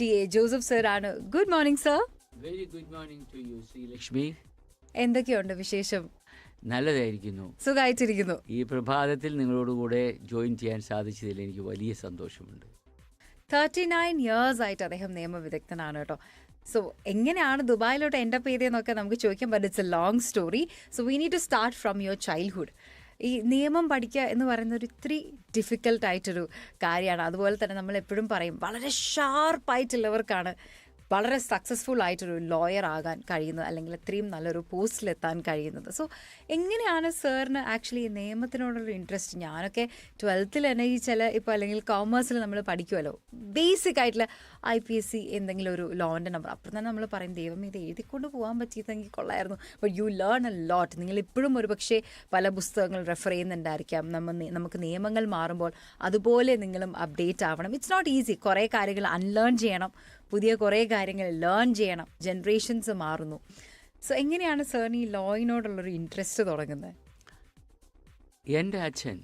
T A Joseph sir ആണ് good morning sir. Very good morning to you Sree Lakshmi. എന്തൊക്കെയുണ്ട് വിശേഷം? നല്ലതായിരിക്കുന്നു. സുഖമായിട്ടിരിക്കുന്നു ഈ പ്രഭാതത്തിൽ നിങ്ങളോടുകൂടെ ജോയിൻ ചെയ്യാൻ സാധിച്ചതിൽ എനിക്ക് വലിയ സന്തോഷമുണ്ട്. തേർട്ടി നയൻ ഇയേഴ്സ് ആയിട്ട് അദ്ദേഹം നിയമവിദഗ്ധനാണ് കേട്ടോ. സോ എങ്ങനെയാണ് ദുബായിലോട്ട് എന്റെ ചെയ്തതെന്നൊക്കെ നമുക്ക് ചോദിക്കാൻ പറ്റും it's a long story so we need to start from your childhood ഈ നിയമം പഠിക്കുക എന്ന് പറയുന്ന ഒരു ഇത്തിരി ഡിഫിക്കൽട്ടായിട്ടൊരു കാര്യമാണ്. അതുപോലെ തന്നെ നമ്മൾ എപ്പോഴും പറയും വളരെ ഷാർപ്പായിട്ടുള്ളവർക്കാണ് വളരെ സക്സസ്ഫുൾ ആയിട്ടൊരു ലോയർ ആകാൻ കഴിയുന്നത് അല്ലെങ്കിൽ അത്രയും നല്ലൊരു പോസ്റ്റിലെത്താൻ കഴിയുന്നത്. സോ എങ്ങനെയാണ് സാറിന് ആക്ച്വലി നിയമത്തിനോടുള്ള ഇൻട്രസ്റ്റ് ഞാനൊക്കെ ട്വൽത്തിൽ തന്നെ ഈ ചില ഇപ്പോൾ അല്ലെങ്കിൽ കോമേഴ്സിൽ നമ്മൾ പഠിക്കുമല്ലോ ബേസിക് ആയിട്ടുള്ള ഐ പി എസ് സി എന്തെങ്കിലും ഒരു ലോന്റെ നമ്പർ അപ്പം തന്നെ നമ്മൾ പറയും ദൈവം ഇത് എഴുതിക്കൊണ്ട് പോകാൻ പറ്റിയതെങ്കിൽ കൊള്ളായിരുന്നു. But you learn a lot നിങ്ങൾ ഇപ്പോഴും ഒരു പക്ഷേ പല പുസ്തകങ്ങൾ റെഫർ ചെയ്യുന്നുണ്ടായിരിക്കാം. നമ്മൾ നമുക്ക് നിയമങ്ങൾ മാറുമ്പോൾ അതുപോലെ നിങ്ങളും അപ്ഡേറ്റ് ആവണം. ഇറ്റ്സ് നോട്ട് ഈസി കുറേ കാര്യങ്ങൾ അൺലേൺ ചെയ്യണം. പുതിയ കുറേ കാര്യങ്ങൾ ലേൺ ചെയ്യണം. ജനറേഷൻസ് മാറുന്നു. സോ എങ്ങനെയാണ് സാറിന് ഈ ലോയിനോടുള്ളൊരു ഇൻട്രസ്റ്റ് തുടങ്ങുന്നത്? എന്റെ അച്ഛൻ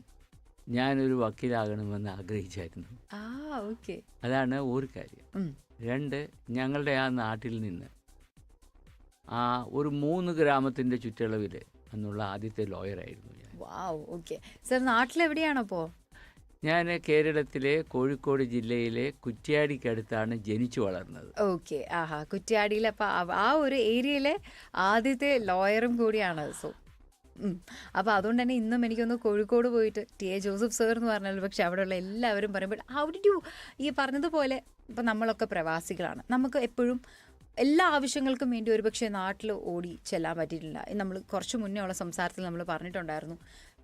ഞാനൊരു വക്കീലാകണമെന്ന് ആഗ്രഹിച്ചായിരുന്നു. ആ ഓക്കെ. അതാണ് ഒരു കാര്യം. രണ്ട് ഞങ്ങളുടെ ആ നാട്ടിൽ നിന്ന് ആ ഒരു മൂന്ന് ഗ്രാമത്തിന്റെ ചുറ്റളവിൽ എന്നുള്ള ആദ്യത്തെ ലോയറായിരുന്നു ഞാൻ. വാവ് ഓക്കെ. സാർ നാട്ടിലെവിടെയാണപ്പോൾ ഞാൻ കേരളത്തിലെ കോഴിക്കോട് ജില്ലയിലെ കുറ്റ്യാടിക്കടുത്താണ് ജനിച്ചു വളർന്നത്. ഓക്കെ. ആഹാ. കുറ്റ്യാടിയിൽ അപ്പം ആ ഒരു ഏരിയയിലെ ആദ്യത്തെ ലോയറും കൂടിയാണ് സോ അപ്പോൾ അതുകൊണ്ട് തന്നെ ഇന്നും എനിക്കൊന്ന് കോഴിക്കോട് പോയിട്ട് ടി എ ജോസഫ് സർ എന്ന് പറഞ്ഞാൽ പക്ഷെ അവിടെയുള്ള എല്ലാവരും പറയുമ്പോൾ ഹൗ ഡിഡ് യു ഈ പറഞ്ഞതുപോലെ ഇപ്പം നമ്മളൊക്കെ പ്രവാസികളാണ്. നമുക്ക് എപ്പോഴും എല്ലാ ആവശ്യങ്ങൾക്കും വേണ്ടി ഒരുപക്ഷെ നാട്ടിൽ ഓടി ചെല്ലാൻ പറ്റിയിട്ടില്ല. നമ്മൾ കുറച്ച് മുന്നേ ഉള്ള സംസാരത്തിൽ നമ്മൾ പറഞ്ഞിട്ടുണ്ടായിരുന്നു.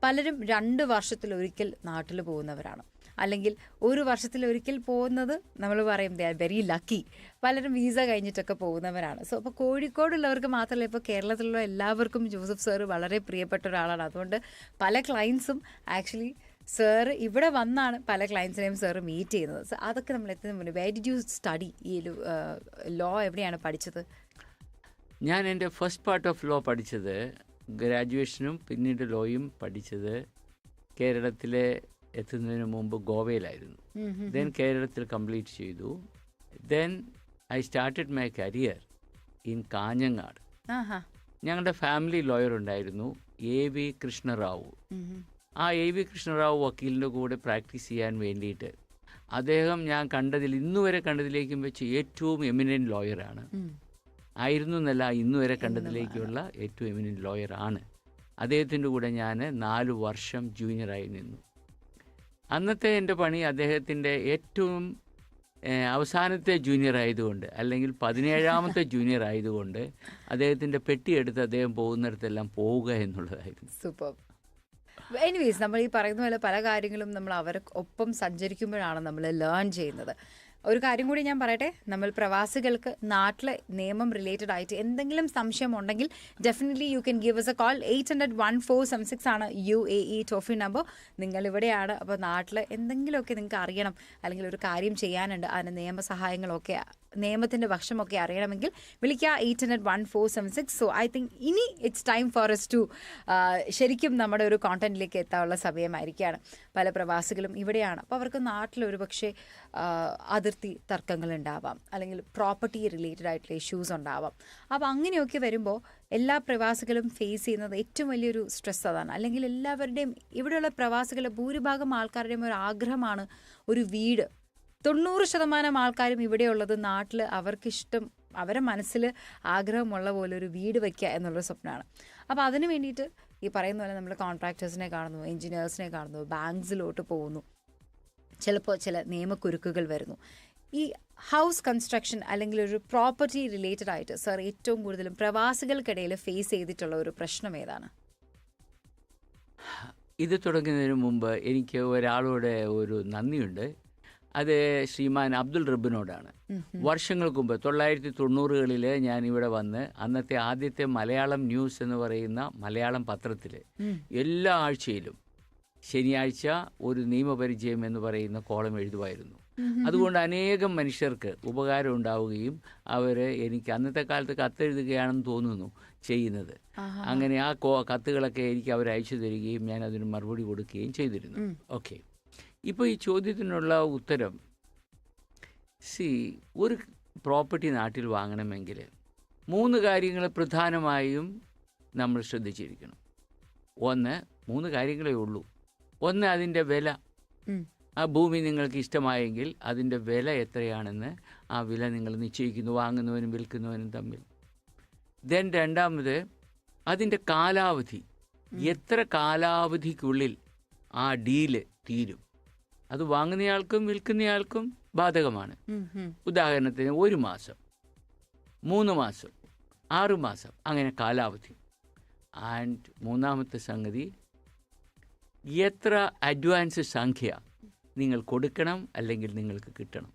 പലരും രണ്ട് വർഷത്തിലൊരിക്കൽ നാട്ടിൽ പോകുന്നവരാണ്. അല്ലെങ്കിൽ ഒരു വർഷത്തിലൊരിക്കൽ പോകുന്നത് നമ്മൾ പറയും ദേ വെരി ലക്കി പലരും വീസ കഴിഞ്ഞിട്ടൊക്കെ പോകുന്നവരാണ്. സോ അപ്പോൾ കോഴിക്കോടുള്ളവർക്ക് മാത്രമല്ല ഇപ്പോൾ കേരളത്തിലുള്ള എല്ലാവർക്കും ജോസഫ് സാറ് വളരെ പ്രിയപ്പെട്ട ഒരാളാണ്. അതുകൊണ്ട് പല ക്ലയൻസും ആക്ച്വലി സാറ് ഇവിടെ വന്നാണ് പല ക്ലയൻസിനെയും സാറ് മീറ്റ് ചെയ്യുന്നത്. സോ അതൊക്കെ നമ്മൾ എത്തുന്ന മുന്നേ വേ ഡിഡ് യു സ്റ്റഡി ഈ ലോ എവിടെയാണ് പഠിച്ചത്? ഞാൻ എന്റെ ഫസ്റ്റ് പാർട്ട് ഓഫ് ലോ പഠിച്ചത് ഗ്രാജുവേഷനും പിന്നീട് ലോയും പഠിച്ചത് കേരളത്തിലെ എത്തുന്നതിന് മുമ്പ് ഗോവയിലായിരുന്നു. ദെൻ കേരളത്തിൽ കംപ്ലീറ്റ് ചെയ്തു. Then I started my career in Kanhangad. ഞങ്ങളുടെ ഫാമിലി ലോയർ ഉണ്ടായിരുന്നു എ വി കൃഷ്ണറാവു. ആ എ വി കൃഷ്ണറാവു വക്കീലിന്റെ കൂടെ പ്രാക്ടീസ് ചെയ്യാൻ വേണ്ടിയിട്ട് അദ്ദേഹം ഞാൻ കണ്ടതിൽ ഇന്നുവരെ കണ്ടതിലേക്കും വെച്ച് ഏറ്റവും എമിനന്റ് ലോയറാണ് ആയിരുന്നു എന്നല്ല ഇന്നു വരെ കണ്ടതിലേക്കുള്ള ഏറ്റവും എമിനന്റ് ലോയർ ആണ്. അദ്ദേഹത്തിന്റെ കൂടെ ഞാൻ നാല് വർഷം ജൂനിയറായി നിന്നു. അന്നത്തെ എന്റെ പണി അദ്ദേഹത്തിന്റെ ഏറ്റവും അവസാനത്തെ ജൂനിയർ ആയതുകൊണ്ട് അല്ലെങ്കിൽ പതിനേഴാമത്തെ ജൂനിയർ ആയതുകൊണ്ട് അദ്ദേഹത്തിന്റെ പെട്ടിയെടുത്ത് അദ്ദേഹം പോകുന്നിടത്തെല്ലാം പോവുക എന്നുള്ളതായിരുന്നു. സൂപ്പർ എനിവേസ് നമ്മൾ ഈ പറയുന്ന പോലെ പല കാര്യങ്ങളും നമ്മൾ അവരെ ഒപ്പം സഞ്ചരിക്കുമ്പോഴാണ് നമ്മൾ ലേൺ ചെയ്യുന്നത്. ഒരു കാര്യം കൂടി ഞാൻ പറയട്ടെ? നമ്മൾ പ്രവാസികൾക്ക് നാട്ടിലെ നിയമം റിലേറ്റഡ് ആയിട്ട് എന്തെങ്കിലും സംശയം ഉണ്ടെങ്കിൽ definitely you can give us a call eight hundred one four seven six ആണ് U A E toll free number നിങ്ങൾ ഇവിടെയാണ്. അപ്പോൾ നാട്ടിൽ എന്തെങ്കിലുമൊക്കെ നിങ്ങൾക്ക് അറിയണം. അല്ലെങ്കിൽ ഒരു കാര്യം ചെയ്യാനുണ്ട്. അതിന് നിയമസഹായങ്ങളൊക്കെ നിയമത്തിന്റെ പക്ഷമൊക്കെ അറിയണമെങ്കിൽ വിളിക്കുക eight hundred one four seven six so I think ഇനി it's time for us to ശരിക്കും നമ്മുടെ ഒരു കോണ്ടന്റിലേക്ക് എത്താനുള്ള സമയമായിരിക്കുകയാണ്. പല പ്രവാസികളും ഇവിടെയാണ്. അപ്പോൾ അവർക്ക് നാട്ടിൽ ഒരു പക്ഷേ അതിർത്തി തർക്കങ്ങൾ ഉണ്ടാവാം അല്ലെങ്കിൽ പ്രോപ്പർട്ടി റിലേറ്റഡ് ആയിട്ടുള്ള ഇഷ്യൂസ് ഉണ്ടാവാം. അപ്പോൾ അങ്ങനെയൊക്കെ വരുമ്പോൾ എല്ലാ പ്രവാസികളും ഫേസ് ചെയ്യുന്നത് ഏറ്റവും വലിയൊരു സ്ട്രെസ് അതാണ്. അല്ലെങ്കിൽ എല്ലാവരുടെയും ഇവിടെയുള്ള പ്രവാസികളുടെ ഭൂരിഭാഗം ആൾക്കാരുടെയും ഒരു ആഗ്രഹമാണ് ഒരു വീട്. തൊണ്ണൂറ് ശതമാനം ആൾക്കാരും ഇവിടെയുള്ളത് നാട്ടിൽ അവർക്കിഷ്ടം അവരെ മനസ്സിൽ ആഗ്രഹമുള്ള പോലെ ഒരു വീട് വയ്ക്കുക എന്നുള്ളൊരു സ്വപ്നമാണ്. അപ്പോൾ അതിന് വേണ്ടിയിട്ട് ഈ പറയുന്ന പോലെ നമ്മൾ കോൺട്രാക്ടേഴ്സിനെ കാണുന്നു എഞ്ചിനീയേഴ്സിനെ കാണുന്നു ബാങ്ക്സിലോട്ട് പോകുന്നു. ചിലപ്പോൾ ചില നിയമക്കുരുക്കുകൾ വരുന്നു. ഈ ഹൗസ് കൺസ്ട്രക്ഷൻ അല്ലെങ്കിൽ ഒരു പ്രോപ്പർട്ടി റിലേറ്റഡ് ആയിട്ട് സർ ഏറ്റവും കൂടുതലും പ്രവാസികൾക്കിടയിൽ ഫേസ് ചെയ്തിട്ടുള്ള ഒരു പ്രശ്നം ഏതാണ്? ഇത് തുടങ്ങുന്നതിന് മുമ്പ് എനിക്ക് ഒരാളോട് ഒരു നന്ദിയുണ്ട്. അത് ശ്രീമാൻ അബ്ദുൾ റബ്ബിനോടാണ്. വർഷങ്ങൾക്ക് മുമ്പ് തൊള്ളായിരത്തി തൊണ്ണൂറുകളിൽ ഞാൻ ഇവിടെ വന്ന് അന്നത്തെ ആദ്യത്തെ മലയാളം ന്യൂസ് എന്ന് പറയുന്ന മലയാളം പത്രത്തിൽ എല്ലാ ആഴ്ചയിലും ശനിയാഴ്ച ഒരു നിയമപരിചയം എന്ന് പറയുന്ന കോളം എഴുതുമായിരുന്നു. അതുകൊണ്ട് അനേകം മനുഷ്യർക്ക് ഉപകാരം ഉണ്ടാവുകയും അവർ എനിക്ക് അന്നത്തെ കാലത്ത് കത്തെഴുതുകയാണെന്ന് തോന്നുന്നു ചെയ്യുന്നത്. അങ്ങനെ ആ കോ കത്തുകളൊക്കെ എനിക്ക് അവർ അയച്ചു തരികയും ഞാൻ അതിന് മറുപടി കൊടുക്കുകയും ചെയ്തിരുന്നു. ഓക്കെ. ഇപ്പോൾ ഈ ചോദ്യത്തിനുള്ള ഉത്തരം സി ഒരു പ്രോപ്പർട്ടി നാട്ടിൽ വാങ്ങണമെങ്കിൽ മൂന്ന് കാര്യങ്ങൾ പ്രധാനമായും നമ്മൾ ശ്രദ്ധിച്ചിരിക്കണം. ഒന്ന് മൂന്ന് കാര്യങ്ങളേ ഉള്ളൂ. ഒന്ന് അതിന്റെ വില. ആ ഭൂമി നിങ്ങൾക്ക് ഇഷ്ടമായെങ്കിൽ അതിന്റെ വില എത്രയാണെന്ന് ആ വില നിങ്ങൾ നിശ്ചയിക്കുന്നു വാങ്ങുന്നവനും വിൽക്കുന്നവനും തമ്മിൽ. ദെൻ രണ്ടാമത് അതിന്റെ കാലാവധി. എത്ര കാലാവധിക്കുള്ളിൽ ആ ഡീൽ തീരും? അത് വാങ്ങുന്നയാൾക്കും വിൽക്കുന്നയാൾക്കും ബാധകമാണ്. ഉദാഹരണത്തിന് ഒരു മാസം മൂന്ന് മാസം ആറു മാസം അങ്ങനെ കാലാവധി. ആൻഡ് മൂന്നാമത്തെ സംഗതി എത്ര അഡ്വാൻസ് സംഖ്യ നിങ്ങൾ കൊടുക്കണം അല്ലെങ്കിൽ നിങ്ങൾക്ക് കിട്ടണം.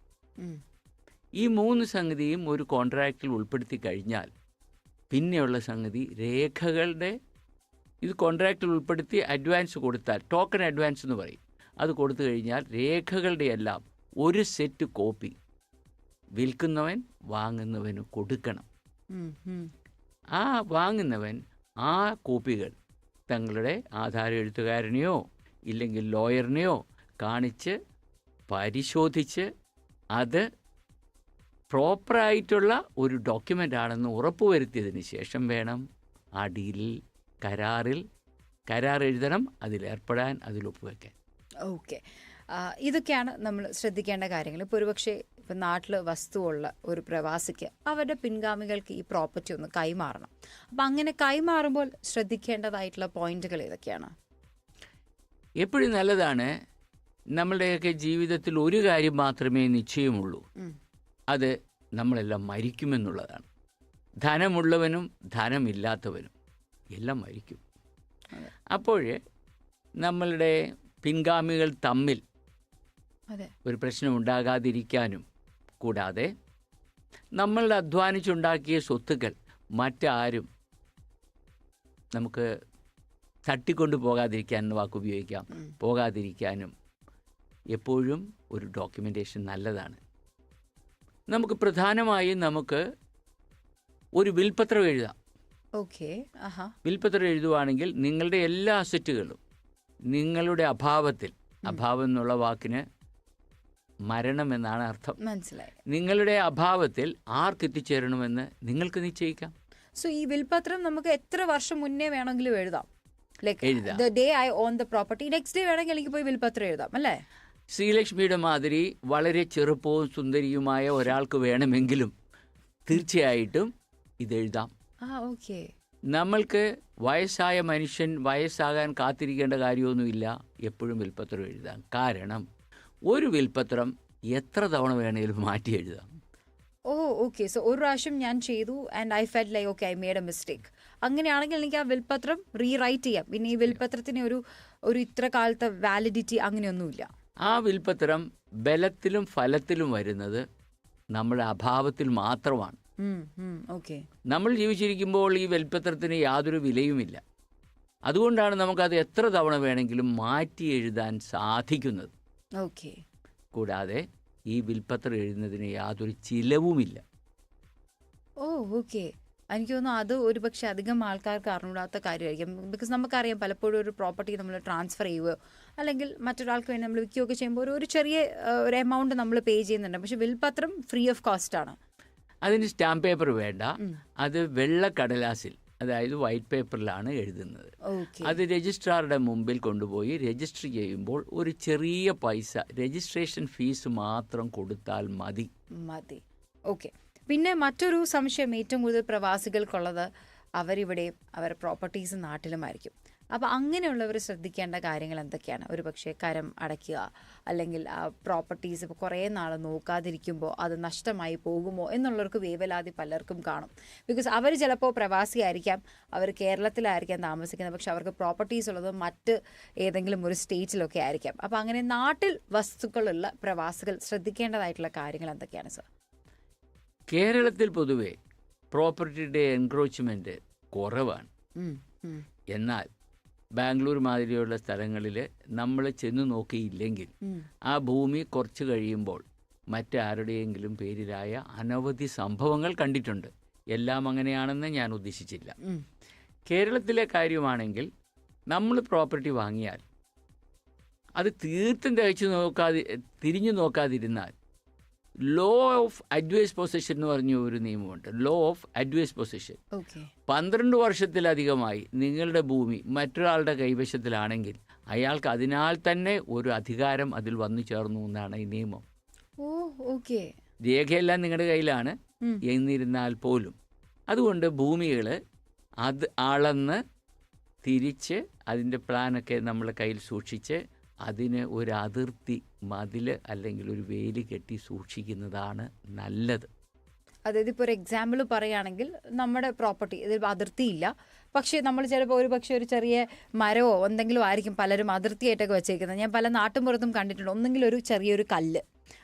ഈ മൂന്ന് സംഗതിയും ഒരു കോൺട്രാക്റ്റിൽ ഉൾപ്പെടുത്തി കഴിഞ്ഞാൽ പിന്നെയുള്ള സംഗതി രേഖകളുടെ ഇത് കോൺട്രാക്റ്റിൽ ഉൾപ്പെടുത്തി അഡ്വാൻസ് കൊടുത്താൽ ടോക്കൺ അഡ്വാൻസ് എന്ന് പറയും. അത് കൊടുത്തു കഴിഞ്ഞാൽ രേഖകളുടെ എല്ലാം ഒരു സെറ്റ് കോപ്പി വിൽക്കുന്നവൻ വാങ്ങുന്നവന് കൊടുക്കണം. ആ വാങ്ങുന്നവൻ ആ കോപ്പികൾ തങ്ങളുടെ ആധാര എഴുത്തുകാരനെയോ ഇല്ലെങ്കിൽ ലോയറിനെയോ കാണിച്ച് പരിശോധിച്ച് അത് പ്രോപ്പറായിട്ടുള്ള ഒരു ഡോക്യുമെന്റ് ആണെന്ന് ഉറപ്പുവരുത്തിയതിന് ശേഷം വേണം അടിയിൽ ഡീലിൽ കരാറിൽ കരാർ എഴുതണം അതിലേർപ്പെടാൻ അതിൽ ഒപ്പുവെക്കാൻ ഓക്കെ ഇതൊക്കെയാണ് നമ്മൾ ശ്രദ്ധിക്കേണ്ട കാര്യങ്ങൾ. ഇപ്പോൾ ഒരുപക്ഷെ ഇപ്പം നാട്ടിൽ വസ്തുവുള്ള ഒരു പ്രവാസിക്ക് അവരുടെ പിൻഗാമികൾക്ക് ഈ പ്രോപ്പർട്ടി ഒന്ന് കൈമാറണം. അപ്പം അങ്ങനെ കൈമാറുമ്പോൾ ശ്രദ്ധിക്കേണ്ടതായിട്ടുള്ള പോയിന്റുകൾ ഏതൊക്കെയാണ്? എപ്പോഴും നല്ലതാണ് നമ്മളുടെയൊക്കെ ജീവിതത്തിൽ ഒരു കാര്യം മാത്രമേ നിശ്ചയമുള്ളൂ. അത് നമ്മളെല്ലാം മരിക്കുമെന്നുള്ളതാണ്. ധനമുള്ളവനും ധനമില്ലാത്തവനും എല്ലാം മരിക്കും. അപ്പോൾ നമ്മളുടെ പിൻഗാമികൾ തമ്മിൽ ഒരു പ്രശ്നം ഉണ്ടാകാതിരിക്കാനും കൂടാതെ നമ്മൾ അധ്വാനിച്ചുണ്ടാക്കിയ സ്വത്തുക്കൾ മറ്റാരും നമുക്ക് തട്ടിക്കൊണ്ടു പോകാതിരിക്കാൻ എന്ന വാക്ക് ഉപയോഗിക്കാം. പോകാതിരിക്കാനും എപ്പോഴും ഒരു ഡോക്യുമെന്റേഷൻ നല്ലതാണ്. നമുക്ക് പ്രധാനമായും നമുക്ക് ഒരു വിൽപത്രം എഴുതാം. ഓക്കെ വിൽപ്പത്രം വിൽപത്രം എഴുതുവാണെങ്കിൽ നിങ്ങളുടെ എല്ലാ അസറ്റുകളും നിങ്ങളുടെ അഭാവത്തിൽ അഭാവം എന്നുള്ള വാക്കിന് മരണം എന്നാണ് അർത്ഥം. മനസ്സിലായി. നിങ്ങളുടെ അഭാവത്തിൽ ആർക്ക് എത്തിച്ചേരണമെന്ന് നിങ്ങൾക്ക് നിശ്ചയിക്കാം. സോ ഈ വിൽപത്രം നമുക്ക് എത്ര വർഷം മുന്നേ വേണമെങ്കിലും എഴുതാം. Like. The day I own the property next day വേണമെങ്കിൽ എനിക്ക് പോയി വിൽപത്രം എഴുതാം അല്ലേ? ശ്രീലക്ഷ്മിയുടെ മാതിരി വളരെ ചെറുപ്പവും സുന്ദരിയുമായ ഒരാൾക്ക് വേണമെങ്കിലും തീർച്ചയായിട്ടും ഇതെഴുതാം ആ ഓക്കെ നമ്മൾക്ക് വയസ്സായ മനുഷ്യൻ വയസ്സാകാൻ കാത്തിരിക്കേണ്ട കാര്യമൊന്നുമില്ല. എപ്പോഴും വിൽപ്പത്രം എഴുതാം. കാരണം ഒരു വിൽപ്പത്രം എത്ര തവണ വേണേലും മാറ്റി എഴുതാം. ഓ ഓക്കെ. സോ ഒരു പ്രാവശ്യം ഞാൻ ചെയ്തു and I felt like okay I made a mistake അങ്ങനെയാണെങ്കിൽ എനിക്ക് ആ വിൽപ്പത്രം റീറൈറ്റ് ചെയ്യാം. പിന്നെ ഈ വിൽപത്രത്തിന് ഒരു ഒരു ഇത്ര കാലത്തെ വാലിഡിറ്റി അങ്ങനെയൊന്നുമില്ല. ആ വിൽപ്പത്രം ബലത്തിലും ഫലത്തിലും വരുന്നത് നമ്മുടെ അഭാവത്തിൽ മാത്രമാണ്. നമ്മൾ ജീവിച്ചിരിക്കുമ്പോൾ ഈ വെൽപ്പത്രത്തിന് യാതൊരു വിലയുമില്ല. അതുകൊണ്ടാണ് നമുക്കത് എത്ര തവണ വേണമെങ്കിലും മാറ്റി എഴുതാൻ സാധിക്കുന്നത്. ഓക്കെ കൂടാതെ ഈ വിൽപ്പത്രം എഴുതുന്നതിന് യാതൊരു ചിലവുമില്ല. ഓ ഓക്കെ എനിക്ക് തോന്നുന്നു അത് ഒരു പക്ഷേ അധികം ആൾക്കാർക്ക് അറിഞ്ഞൂടാത്ത കാര്യമായിരിക്കും. ബിക്കോസ് നമുക്കറിയാം പലപ്പോഴും ഒരു പ്രോപ്പർട്ടി നമ്മൾ ട്രാൻസ്ഫർ ചെയ്യുകയോ അല്ലെങ്കിൽ മറ്റൊരാൾക്ക് വേണ്ടി നമ്മൾ വിൽക്കുകയൊക്കെ ചെയ്യുമ്പോൾ ഒരു ഒരു ചെറിയ ഒരു എമൗണ്ട് നമ്മൾ പേ ചെയ്യുന്നുണ്ട്. പക്ഷേ വിൽപത്രം ഫ്രീ ഓഫ് കോസ്റ്റ് ആണ്. അതിന് സ്റ്റാമ്പ് പേപ്പർ വേണ്ട. അത് വെള്ള കടലാസിൽ അതായത് വൈറ്റ് പേപ്പറിലാണ് എഴുതുന്നത്. അത് രജിസ്ട്രാറുടെ മുമ്പിൽ കൊണ്ടുപോയി രജിസ്റ്റർ ചെയ്യുമ്പോൾ ഒരു ചെറിയ പൈസ രജിസ്ട്രേഷൻ ഫീസ് മാത്രം കൊടുത്താൽ മതി. മതി. ഓക്കെ. പിന്നെ മറ്റൊരു സംശയം ഏറ്റവും കൂടുതൽ പ്രവാസികൾക്കുള്ളത് അവരിവിടെ അവർ പ്രോപ്പർട്ടീസ് നാട്ടിലുമായിരിക്കും. അപ്പോൾ അങ്ങനെയുള്ളവർ ശ്രദ്ധിക്കേണ്ട കാര്യങ്ങൾ എന്തൊക്കെയാണ്? ഒരു പക്ഷേ കരം അടയ്ക്കുക അല്ലെങ്കിൽ ആ പ്രോപ്പർട്ടീസ് ഇപ്പോൾ കുറേ നാൾ നോക്കാതിരിക്കുമ്പോൾ അത് നഷ്ടമായി പോകുമോ എന്നുള്ളവർക്ക് വേവലാതി പലർക്കും കാണും. ബിക്കോസ് അവർ ചിലപ്പോൾ പ്രവാസിയായിരിക്കാം അവർ കേരളത്തിലായിരിക്കാം താമസിക്കുന്നത് പക്ഷെ അവർക്ക് പ്രോപ്പർട്ടീസ് ഉള്ളത് മറ്റ് ഏതെങ്കിലും ഒരു സ്റ്റേറ്റിലൊക്കെ ആയിരിക്കാം. അപ്പോൾ അങ്ങനെ നാട്ടിൽ വസ്തുക്കളുള്ള പ്രവാസികൾ ശ്രദ്ധിക്കേണ്ടതായിട്ടുള്ള കാര്യങ്ങൾ എന്തൊക്കെയാണ് സർ കേരളത്തിൽ പൊതുവെ പ്രോപ്പർട്ടിയുടെ എൻക്രോച്ച്മെന്റ് കുറവാണ്. എന്നാൽ ബാംഗ്ലൂർ മാതിരിയുള്ള സ്ഥലങ്ങളിൽ നമ്മൾ ചെന്ന് നോക്കിയില്ലെങ്കിൽ ആ ഭൂമി കുറച്ച് കഴിയുമ്പോൾ മറ്റാരുടെയെങ്കിലും പേരിലായ അനവധി സംഭവങ്ങൾ കണ്ടിട്ടുണ്ട്. എല്ലാം അങ്ങനെയാണെന്ന് ഞാൻ ഉദ്ദേശിച്ചില്ല. കേരളത്തിലെ കാര്യമാണെങ്കിൽ നമ്മൾ പ്രോപ്പർട്ടി വാങ്ങിയാൽ അത് തീർത്തും തയ്ച്ചു നോക്കാതെ തിരിഞ്ഞു നോക്കാതിരുന്നാൽ ലോ ഓഫ് അഡ്വൈസ് പൊസിഷൻ എന്ന് പറഞ്ഞ ഒരു നിയമമുണ്ട്. ലോ ഓഫ് അഡ്വൈസ് പൊസിഷൻ പന്ത്രണ്ട് വർഷത്തിലധികമായി നിങ്ങളുടെ ഭൂമി മറ്റൊരാളുടെ കൈവശത്തിലാണെങ്കിൽ അയാൾക്ക് അതിനാൽ തന്നെ ഒരു അധികാരം അതിൽ വന്നു ചേർന്നു എന്നാണ് ഈ നിയമം. രേഖയെല്ലാം നിങ്ങളുടെ കയ്യിലാണ്. എന്നിരുന്നാൽ പോലും അതുകൊണ്ട് ഭൂമികൾ അത് അളന്ന് തിരിച്ച് അതിന്റെ പ്ലാനൊക്കെ നമ്മളെ കയ്യിൽ സൂക്ഷിച്ച് അതിന് ഒരു അതിർത്തി മതിൽ അല്ലെങ്കിൽ ഒരു വേലി കെട്ടി സൂക്ഷിക്കുന്നതാണ് നല്ലത്. അതായത് ഇപ്പോൾ ഒരു എക്സാമ്പിൾ പറയുകയാണെങ്കിൽ നമ്മുടെ പ്രോപ്പർട്ടി ഇതിൽ അതിർത്തിയില്ല. പക്ഷേ നമ്മൾ ചിലപ്പോൾ ഒരു പക്ഷേ ഒരു ചെറിയ മരമോ എന്തെങ്കിലും ആയിരിക്കും പലരും അതിർത്തിയായിട്ടൊക്കെ വെച്ചേക്കുന്നത്. ഞാൻ പല നാട്ടുമ്പുറത്തും കണ്ടിട്ടുണ്ട്. ഒന്നെങ്കിൽ ഒരു ചെറിയൊരു കല്ല്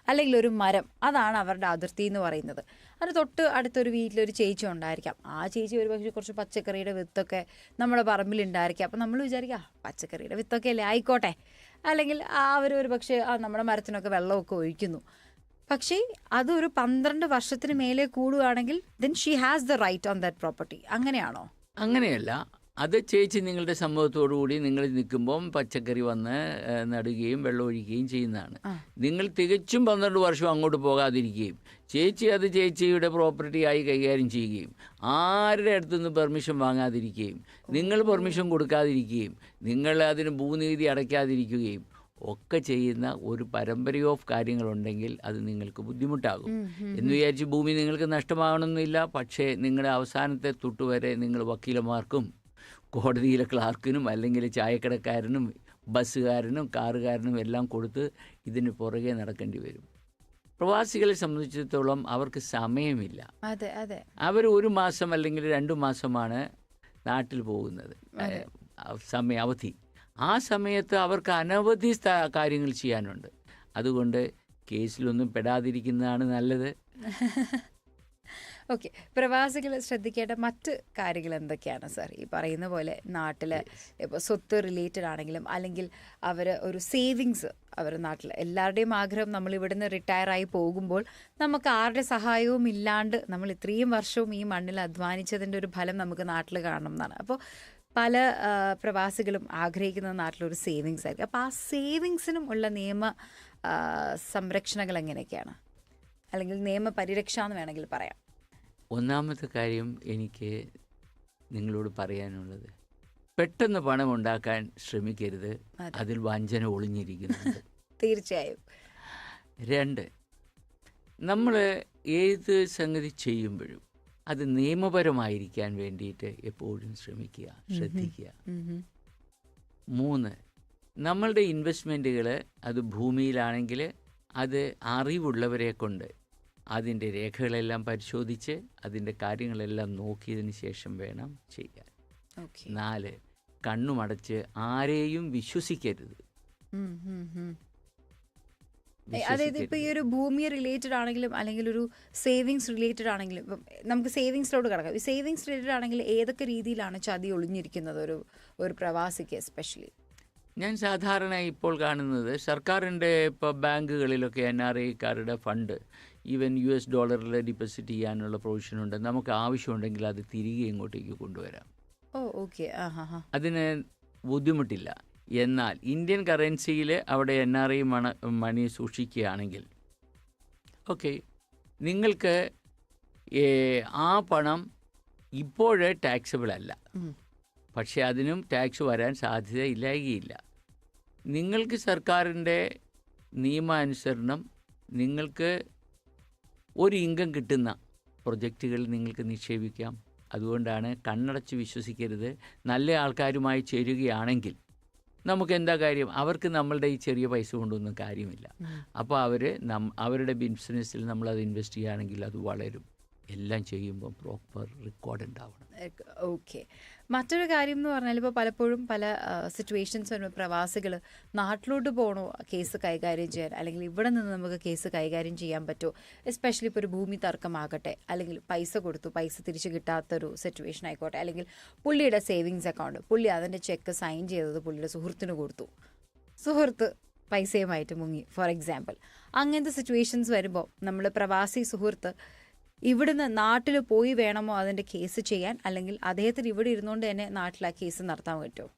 അല്ലെങ്കിൽ ഒരു മരം അതാണ് അവരുടെ അതിർത്തി എന്ന് പറയുന്നത്. അത് തൊട്ട് അടുത്തൊരു വീട്ടിലൊരു ചേച്ചി ഉണ്ടായിരിക്കാം. ആ ചേച്ചി ഒരു പക്ഷേ കുറച്ച് പച്ചക്കറിയുടെ വിത്തൊക്കെ നമ്മുടെ പറമ്പിലുണ്ടായിരിക്കാം. അപ്പം നമ്മൾ വിചാരിക്കുക "ആ, പച്ചക്കറിയുടെ വിത്തൊക്കെ അല്ലേ ആയിക്കോട്ടെ. അല്ലെങ്കിൽ അവർ ഒരു പക്ഷേ ആ നമ്മുടെ മരത്തിനൊക്കെ വെള്ളമൊക്കെ ഒഴിക്കുന്നു. പക്ഷേ അതൊരു പന്ത്രണ്ട് വർഷത്തിന് മേലെ കൂടുകയാണെങ്കിൽ then she has the right on that property അങ്ങനെയാണോ? അങ്ങനെയല്ല. അത് ചേച്ചി നിങ്ങളുടെ സമ്മതത്തോടു കൂടി നിങ്ങൾ നിൽക്കുമ്പം പച്ചക്കറി വന്ന് നടുകയും വെള്ളം ഒഴിക്കുകയും ചെയ്യുന്നതാണ്. നിങ്ങൾ തികച്ചും പന്ത്രണ്ട് വർഷം അങ്ങോട്ട് പോകാതിരിക്കുകയും ചേച്ചി അത് ചേച്ചിയുടെ പ്രോപ്പർട്ടി ആയി കൈകാര്യം ചെയ്യുകയും ആരുടെ അടുത്തുനിന്ന് പെർമിഷൻ വാങ്ങാതിരിക്കുകയും നിങ്ങൾ പെർമിഷൻ കൊടുക്കാതിരിക്കുകയും നിങ്ങൾ അതിന് ഭൂനികുതി അടയ്ക്കാതിരിക്കുകയും ഒക്കെ ചെയ്യുന്ന ഒരു പരമ്പര ഓഫ് കാര്യങ്ങളുണ്ടെങ്കിൽ അത് നിങ്ങൾക്ക് ബുദ്ധിമുട്ടാകും. എന്ന് വിചാരിച്ച് ഭൂമി നിങ്ങൾക്ക് നഷ്ടമാകണമെന്നില്ല പക്ഷേ നിങ്ങളുടെ അവസാനത്തെ തൊട്ടുവരെ നിങ്ങൾ വക്കീലമാർക്കും കോടതിയിലെ ക്ലാർക്കിനും അല്ലെങ്കിൽ ചായക്കടക്കാരനും ബസ്സുകാരനും കാറുകാരനും എല്ലാം കൊടുത്ത് ഇതിന് പുറകെ നടക്കേണ്ടി വരും. പ്രവാസികളെ സംബന്ധിച്ചിടത്തോളം അവർക്ക് സമയമില്ല. അതെ അതെ. അവർ ഒരു മാസം അല്ലെങ്കിൽ രണ്ടു മാസമാണ് നാട്ടിൽ പോകുന്നത്. ഏഹ്, സമയ അവധി ആ സമയത്ത് അവർക്ക് അനവധി കാര്യങ്ങൾ ചെയ്യാനുണ്ട്. അതുകൊണ്ട് കേസിലൊന്നും പെടാതിരിക്കുന്നതാണ് നല്ലത്. ഓക്കെ. പ്രവാസികൾ ശ്രദ്ധിക്കേണ്ട മറ്റ് കാര്യങ്ങൾ എന്തൊക്കെയാണ് സാർ? ഈ പറയുന്ന പോലെ നാട്ടിൽ ഇപ്പോൾ സ്വത്ത് റിലേറ്റഡ് ആണെങ്കിലും അല്ലെങ്കിൽ അവർ ഒരു സേവിങ്സ് അവർ നാട്ടിൽ എല്ലാവരുടെയും ആഗ്രഹം നമ്മൾ ഇവിടുന്ന് റിട്ടയർ ആയി പോകുമ്പോൾ നമുക്ക് ആരുടെ സഹായവും ഇല്ലാണ്ട് നമ്മൾ ഇത്രയും വർഷവും ഈ മണ്ണിൽ അധ്വാനിച്ചതിന്റെ ഒരു ഫലം നമുക്ക് നാട്ടിൽ കാണണം എന്നാണ്. അപ്പോൾ പല പ്രവാസികളും ആഗ്രഹിക്കുന്ന നാട്ടിലൊരു സേവിങ്സ് ആയിരിക്കും. അപ്പോൾ ആ സേവിങ്സിനും ഉള്ള നിയമ സംരക്ഷണങ്ങൾ സംരക്ഷണകൾ എങ്ങനെയൊക്കെയാണ്? അല്ലെങ്കിൽ നിയമ പരിരക്ഷ എന്ന് വേണമെങ്കിൽ പറയാം. ഒന്നാമത്തെ കാര്യം എനിക്ക് നിങ്ങളോട് പറയാനുള്ളത്. പെട്ടെന്ന് പണം ഉണ്ടാക്കാൻ ശ്രമിക്കരുത്. അതിൽ വഞ്ചന ഒളിഞ്ഞിരിക്കുന്നു തീർച്ചയായും. രണ്ട് നമ്മൾ ഏത് സംഗതി ചെയ്യുമ്പോഴും അത് നിയമപരമായിരിക്കാൻ വേണ്ടിയിട്ട് എപ്പോഴും ശ്രമിക്കുക ശ്രദ്ധിക്കുക. മൂന്ന് നമ്മളുടെ ഇൻവെസ്റ്റ്മെന്റുകൾ അത് ഭൂമിയിലാണെങ്കിൽ അത് അറിവുള്ളവരെ കൊണ്ട് അതിന്റെ രേഖകളെല്ലാം പരിശോധിച്ച് അതിന്റെ കാര്യങ്ങളെല്ലാം നോക്കിയതിന് ശേഷം വേണം ചെയ്യാൻ. നാല് കണ്ണുമടച്ച് ആരെയും വിശ്വസിക്കരുത്. അതായത് ഇപ്പൊ ഈ ഒരു ഭൂമി റിലേറ്റഡ് ആണെങ്കിലും അല്ലെങ്കിൽ ഒരു സേവിങ്സ് റിലേറ്റഡ് ആണെങ്കിലും ഇപ്പം നമുക്ക് സേവിങ്സിലോട്ട് കിടക്കാം. ഈ സേവിങ്സ് റിലേറ്റഡ് ആണെങ്കിൽ ഏതൊക്കെ രീതിയിലാണ് ചതി ഒളിഞ്ഞിരിക്കുന്നത് ഒരു ഒരു പ്രവാസിക്ക് എസ്പെഷ്യലി ഞാൻ സാധാരണ ഇപ്പോൾ കാണുന്നത് സർക്കാരിന്റെ ഇപ്പോൾ ബാങ്കുകളിലൊക്കെ എൻ ആർ ഐക്കാരുടെ ഫണ്ട് ഈവൻ യു എസ് ഡോളറിൽ ഡിപ്പോസിറ്റ് ചെയ്യാനുള്ള പ്രൊവിഷനുണ്ട് നമുക്ക് ആവശ്യമുണ്ടെങ്കിൽ അത് തിരികെ ഇങ്ങോട്ടേക്ക് കൊണ്ടുവരാം. ഓ ഓക്കെ അതിന് ബുദ്ധിമുട്ടില്ല. എന്നാൽ ഇന്ത്യൻ കറൻസിയിൽ അവിടെ എൻ ആർ ഐ മണ മണി സൂക്ഷിക്കുകയാണെങ്കിൽ ഓക്കെ നിങ്ങൾക്ക് ആ പണം ഇപ്പോഴേ ടാക്സബിൾ അല്ല. പക്ഷേ അതിനും ടാക്സ് വരാൻ സാധ്യത ഇല്ലായികയില്ല. നിങ്ങൾക്ക് സർക്കാരിന്റെ നിയമാനുസരണം നിങ്ങൾക്ക് ഒരു ഇൻകം കിട്ടുന്ന പ്രൊജക്റ്റുകൾ നിങ്ങൾക്ക് നിക്ഷേപിക്കാം. അതുകൊണ്ടാണ് കണ്ണടച്ച് വിശ്വസിക്കരുത്. നല്ല ആൾക്കാരുമായി ചേരുകയാണെങ്കിൽ നമുക്ക് എന്താ കാര്യം? അവർക്ക് നമ്മളുടെ ഈ ചെറിയ പൈസ കൊണ്ടൊന്നും കാര്യമില്ല. അപ്പോൾ അവർ നം അവരുടെ ബിസിനസ്സിൽ നമ്മൾ അത് ഇൻവെസ്റ്റ് ചെയ്യുകയാണെങ്കിൽ അത് വളരും. എല്ലാം ചെയ്യുമ്പോൾ പ്രോപ്പർ റെക്കോർഡ് ഉണ്ടാവണം. ഓക്കെ മറ്റൊരു കാര്യം എന്ന് പറഞ്ഞാൽ ഇപ്പോൾ പലപ്പോഴും പല സിറ്റുവേഷൻസ് വരുമ്പോൾ പ്രവാസികൾ നാട്ടിലോട്ട് പോകണോ കേസ് കൈകാര്യം ചെയ്യാൻ? അല്ലെങ്കിൽ ഇവിടെ നിന്ന് നമുക്ക് കേസ് കൈകാര്യം ചെയ്യാൻ പറ്റുമോ എസ്പെഷ്യലി ഇപ്പോൾ ഒരു ഭൂമി തർക്കമാകട്ടെ അല്ലെങ്കിൽ പൈസ കൊടുത്തു പൈസ തിരിച്ചു കിട്ടാത്തൊരു സിറ്റുവേഷൻ ആയിക്കോട്ടെ. അല്ലെങ്കിൽ പുള്ളിയുടെ സേവിങ്സ് അക്കൗണ്ട് പുള്ളി അതിന്റെ ചെക്ക് സൈൻ ചെയ്തത് പുള്ളിയുടെ സുഹൃത്തിന് കൊടുത്തു. സുഹൃത്ത് പൈസയുമായിട്ട് മുങ്ങി ഫോർ എക്സാമ്പിൾ അങ്ങനത്തെ സിറ്റുവേഷൻസ് വരുമ്പോൾ നമ്മൾ പ്രവാസി സുഹൃത്ത് ഇവിടുന്ന് നാട്ടിൽ പോയി വേണമോ അതിന്റെ കേസ് ചെയ്യാൻ? അല്ലെങ്കിൽ അദ്ദേഹത്തിന് ഇവിടെ ഇരുന്നുകൊണ്ട് തന്നെ നാട്ടിൽ ആ കേസ് നടത്താൻ പറ്റുമോ?